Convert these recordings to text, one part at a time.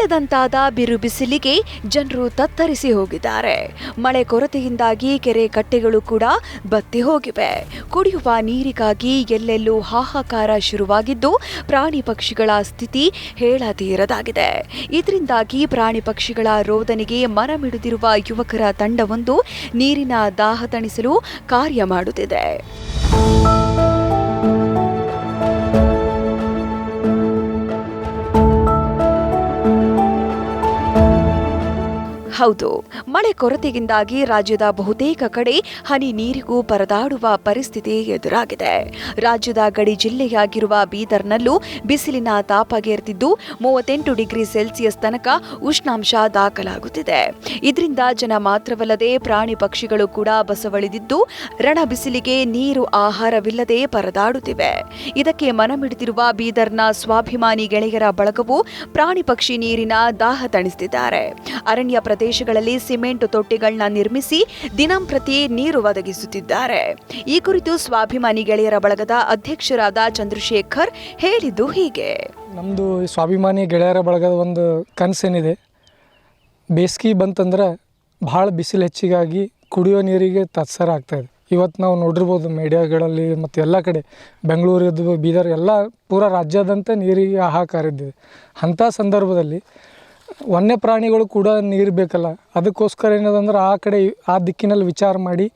ನರಕದಂತಾದ ಬಿರು ಬಿಸಿಲಿಗೆ ಜನರು ತತ್ತರಿಸಿ ಹೋಗಿದ್ದಾರೆ. ಮಳೆ ಕೊರತೆಯಿಂದಾಗಿ ಕೆರೆ ಕಟ್ಟೆಗಳು ಕೂಡ ಬತ್ತಿ ಹೋಗಿವೆ. ಕುಡಿಯುವ ನೀರಿಗಾಗಿ ಎಲ್ಲೆಲ್ಲೂ ಹಾಹಾಕಾರ ಶುರುವಾಗಿದ್ದು ಪ್ರಾಣಿ ಪಕ್ಷಿಗಳ ಸ್ಥಿತಿ ಹೇಳತೀರದಾಗಿದೆ. ಇದರಿಂದಾಗಿ ಪ್ರಾಣಿ ಪಕ್ಷಿಗಳ ರೋದನೆಗೆ ಮನಮಿಡಿದಿರುವ ಯುವಕರ ತಂಡವೊಂದು ನೀರಿನ ದಾಹ ತಣಿಸಲು ಕಾರ್ಯ ಮಾಡುತ್ತಿದೆ. ಹೌದು. ಮಳೆ ಕೊರತೆಯಿಂದಾಗಿ ರಾಜ್ಯದ ಬಹುತೇಕ ಕಡೆ ಹನಿ ನೀರಿಗೂ ಪರದಾಡುವ ಪರಿಸ್ಥಿತಿ ಎದುರಾಗಿದೆ. ರಾಜ್ಯದ ಗಡಿ ಜಿಲ್ಲೆಯಾಗಿರುವ ಬೀದರ್ನಲ್ಲೂ ಬಿಸಿಲಿನ ತಾಪಗೇರ್ತಿದ್ದು ಮೂವತ್ತೆಂಟು ಡಿಗ್ರಿ ಸೆಲ್ಸಿಯಸ್ ತನಕ ಉಷ್ಣಾಂಶ ದಾಖಲಾಗುತ್ತಿದೆ. ಇದರಿಂದ ಜನ ಮಾತ್ರವಲ್ಲದೆ ಪ್ರಾಣಿ ಪಕ್ಷಿಗಳು ಕೂಡ ಬಸವಳಿದಿದ್ದು ರಣ ಬಿಸಿಲಿಗೆ ನೀರು ಆಹಾರವಿಲ್ಲದೆ ಪರದಾಡುತ್ತಿವೆ. ಇದಕ್ಕೆ ಮನಮಿಡಿದಿರುವ ಬೀದರ್ನ ಸ್ವಾಭಿಮಾನಿ ಗೆಳೆಯರ ಬಳಗವು ಪ್ರಾಣಿ ಪಕ್ಷಿ ನೀರಿನ ದಾಹ ತಣಿಸುತ್ತಿದ್ದಾರೆ ಅರಣ್ಯ ಪ್ರದೇಶಗಳಲ್ಲಿ ಸಿಮೆಂಟ್ ತೊಟ್ಟಿಗಳನ್ನ ನಿರ್ಮಿಸಿ ದಿನಂಪ್ರತಿ ನೀರು ಒದಗಿಸುತ್ತಿದ್ದಾರೆ. ಈ ಕುರಿತು ಸ್ವಾಭಿಮಾನಿ ಗೆಳೆಯರ ಬಳಗದ ಅಧ್ಯಕ್ಷರಾದ ಚಂದ್ರಶೇಖರ್ ಹೇಳಿದ್ದು ಹೀಗೆ. ನಮ್ಮದು ಸ್ವಾಭಿಮಾನಿ ಗೆಳೆಯರ ಬಳಗದ ಒಂದು ಕನಸೇನಿದೆ. ಬೇಸಿಗೆ ಬಂತಂದ್ರೆ ಭಾಳ ಬಿಸಿಲು ಹೆಚ್ಚಿಗಾಗಿ ಕುಡಿಯೋ ನೀರಿಗೆ ತತ್ಸರ ಆಗ್ತಾಯಿದೆ ಇವತ್ತು ನಾವು ನೋಡಿರ್ಬೋದು ಮೀಡಿಯಾಗಳಲ್ಲಿ ಮತ್ತು ಎಲ್ಲ ಕಡೆ ಬೆಂಗಳೂರಿದ್ದು ಬೀದರ್ ಎಲ್ಲ ಪೂರ ರಾಜ್ಯಾದ್ಯಂತ ನೀರಿಗೆ ಹಾಹಾಕಾರ ಇದ್ದಿದೆ. ಅಂಥ ಸಂದರ್ಭದಲ್ಲಿ ವನ್ಯ ಪ್ರಾಣಿಗಳು ಕೂಡ ನೀರು ಬೇಕಲ್ಲ. ಅದಕ್ಕೋಸ್ಕರ ಏನದಂದ್ರೆ ಆ ಕಡೆ ಆ ದಿಕ್ಕಿನಲ್ಲಿ ವಿಚಾರ ಮಾಡಿ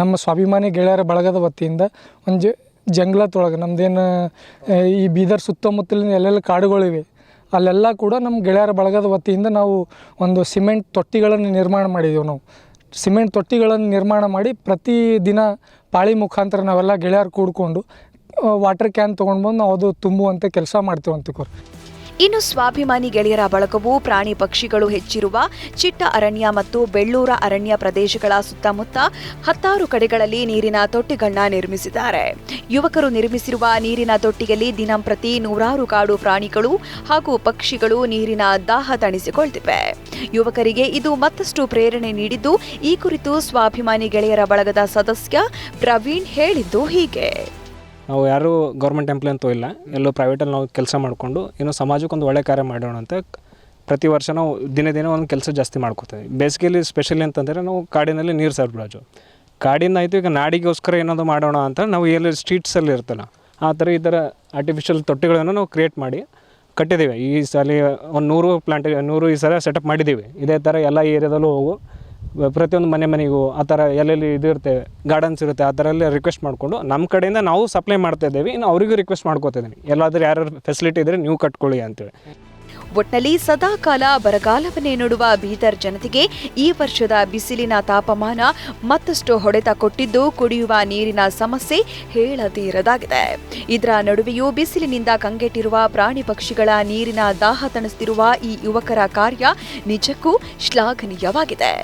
ನಮ್ಮ ಸ್ವಾಭಿಮಾನಿ ಗೆಳೆಯರ ಬಳಗದ ವತಿಯಿಂದ ಒಂದು ಜಂಗ್ಲತ್ತೊಳಗೆ ನಮ್ಮದೇನು ಈ ಬೀದರ್ ಸುತ್ತಮುತ್ತಲಿನ ಎಲ್ಲೆಲ್ಲ ಕಾಡುಗಳಿವೆ, ಅಲ್ಲೆಲ್ಲ ಕೂಡ ನಮ್ಮ ಗೆಳೆಯರ ಬಳಗದ ವತಿಯಿಂದ ನಾವು ಒಂದು ಸಿಮೆಂಟ್ ತೊಟ್ಟಿಗಳನ್ನು ನಿರ್ಮಾಣ ಮಾಡಿದೆವು ನಾವು. ಸಿಮೆಂಟ್ ತೊಟ್ಟಿಗಳನ್ನು ನಿರ್ಮಾಣ ಮಾಡಿ ಪ್ರತಿ ದಿನ ಪಾಳಿ ಮುಖಾಂತರ ನಾವೆಲ್ಲ ಗೆಳೆಯರು ಕೂಡ್ಕೊಂಡು ವಾಟರ್ ಕ್ಯಾನ್ ತೊಗೊಂಡು ಬಂದು ನಾವು ಅದು ತುಂಬುವಂಥ ಕೆಲಸ ಮಾಡ್ತೇವೆ ಅಂತಿಕೋರಿ ಇನ್ನು ಸ್ವಾಭಿಮಾನಿ ಗೆಳೆಯರ ಬಳಗವು ಪ್ರಾಣಿ ಪಕ್ಷಿಗಳು ಹೆಚ್ಚಿರುವ ಚಿಟ್ಟ ಅರಣ್ಯ ಮತ್ತು ಬೆಳ್ಳೂರ ಅರಣ್ಯ ಪ್ರದೇಶಗಳ ಸುತ್ತಮುತ್ತ ಹತ್ತಾರು ಕಡೆಗಳಲ್ಲಿ ನೀರಿನ ತೊಟ್ಟಿಗಳನ್ನ ನಿರ್ಮಿಸಿದ್ದಾರೆ. ಯುವಕರು ನಿರ್ಮಿಸಿರುವ ನೀರಿನ ತೊಟ್ಟಿಯಲ್ಲಿ ದಿನಂಪ್ರತಿ ನೂರಾರು ಕಾಡು ಪ್ರಾಣಿಗಳು ಹಾಗೂ ಪಕ್ಷಿಗಳು ನೀರಿನ ದಾಹ ತಣಿಸಿಕೊಳ್ತಿವೆ. ಯುವಕರಿಗೆ ಇದು ಮತ್ತಷ್ಟು ಪ್ರೇರಣೆ ನೀಡಿದ್ದು, ಈ ಕುರಿತು ಸ್ವಾಭಿಮಾನಿ ಗೆಳೆಯರ ಬಳಗದ ಸದಸ್ಯ ಪ್ರವೀಣ್ ಹೇಳಿದ್ದು ಹೀಗೆ. ನಾವು ಯಾರೂ ಗೌರ್ಮೆಂಟ್ ಎಂಪ್ಲಾಯ್ ಅಂತೂ ಇಲ್ಲ. ಎಲ್ಲೋ ಪ್ರೈವೇಟಲ್ಲಿ ನಾವು ಕೆಲಸ ಮಾಡಿಕೊಂಡು ಏನೋ ಸಮಾಜಕ್ಕೆ ಒಂದು ಒಳ್ಳೆ ಕಾರ್ಯ ಮಾಡೋಣ ಅಂತ ಪ್ರತಿ ವರ್ಷ ನಾವು ದಿನೇ ದಿನ ಒಂದು ಕೆಲಸ ಜಾಸ್ತಿ ಮಾಡ್ಕೋತೀವಿ. ಬೇಸಿಗೆಯಲ್ಲಿ ಸ್ಪೆಷಲಿ ಅಂತಂದರೆ ನಾವು ಕಾಡಿನಲ್ಲಿ ನೀರು ಸರಬರಾಜು ಕಾಡಿನ ಆಯಿತು ಈಗ ನಾಡಿಗೋಸ್ಕರ ಏನಾದರೂ ಮಾಡೋಣ ಅಂತ ನಾವು ಎಲ್ಲಿ ಸ್ಟ್ರೀಟ್ಸಲ್ಲಿ ಇರ್ತಲ್ಲ, ಆ ಥರ ಈ ಥರ ಆರ್ಟಿಫಿಷಿಯಲ್ ತೊಟ್ಟಿಗಳನ್ನು ನಾವು ಕ್ರಿಯೇಟ್ ಮಾಡಿ ಕಟ್ಟಿದ್ದೀವಿ. ಈ ಸಲ ಒಂದು ನೂರು ಪ್ಲಾಂಟ್ ನೂರು ಈ ಸಲ ಸೆಟಪ್ ಮಾಡಿದ್ದೀವಿ. ಇದೇ ಥರ ಎಲ್ಲ ಏರಿಯಾದಲ್ಲೂ ಹೋಗು ಪ್ರತಿಯೊಂದು ಮನೆ ಮನೆಗೂ ಆ ಥರ ಎಲ್ಲೆಲ್ಲಿ ಇದು ಇರುತ್ತೆ ಗಾರ್ಡನ್ಸ್ ಇರುತ್ತೆ, ಆ ಥರ ಎಲ್ಲ ರಿಕ್ವೆಸ್ಟ್ ಮಾಡಿಕೊಂಡು ನಮ್ಮ ಕಡೆಯಿಂದ ನಾವು ಸಪ್ಲೈ ಮಾಡ್ತಾ ಇದ್ದೀವಿ. ಇನ್ನು ಅವರಿಗೂ ರಿಕ್ವೆಸ್ಟ್ ಮಾಡ್ಕೋತಿದ್ದೀನಿ ಎಲ್ಲಾದರೂ ಯಾರು ಫೆಸಿಲಿಟಿ ಇದ್ದರೆ ನೀವು ಕಟ್ಕೊಳ್ಳಿ ಅಂತೇಳಿ. ಒಟ್ನಲ್ಲಿ ಸದಾಕಾಲ ಬರಗಾಲವನ್ನೇ ನೋಡುವ ಬೀದರ್ ಜನತೆಗೆ ಈ ವರ್ಷದ ಬಿಸಿಲಿನ ತಾಪಮಾನ ಮತ್ತಷ್ಟು ಹೊಡೆತ ಕೊಟ್ಟಿದ್ದು ಕುಡಿಯುವ ನೀರಿನ ಸಮಸ್ಯೆ ಹೇಳತೀರದಾಗಿದೆ. ಇದರ ನಡುವೆಯೂ ಬಿಸಿಲಿನಿಂದ ಕಂಗೆಟ್ಟಿರುವ ಪ್ರಾಣಿ ಪಕ್ಷಿಗಳ ನೀರಿನ ದಾಹ ತಣಿಸುತ್ತಿರುವ ಈ ಯುವಕರ ಕಾರ್ಯ ನಿಜಕ್ಕೂ ಶ್ಲಾಘನೀಯವಾಗಿದೆ.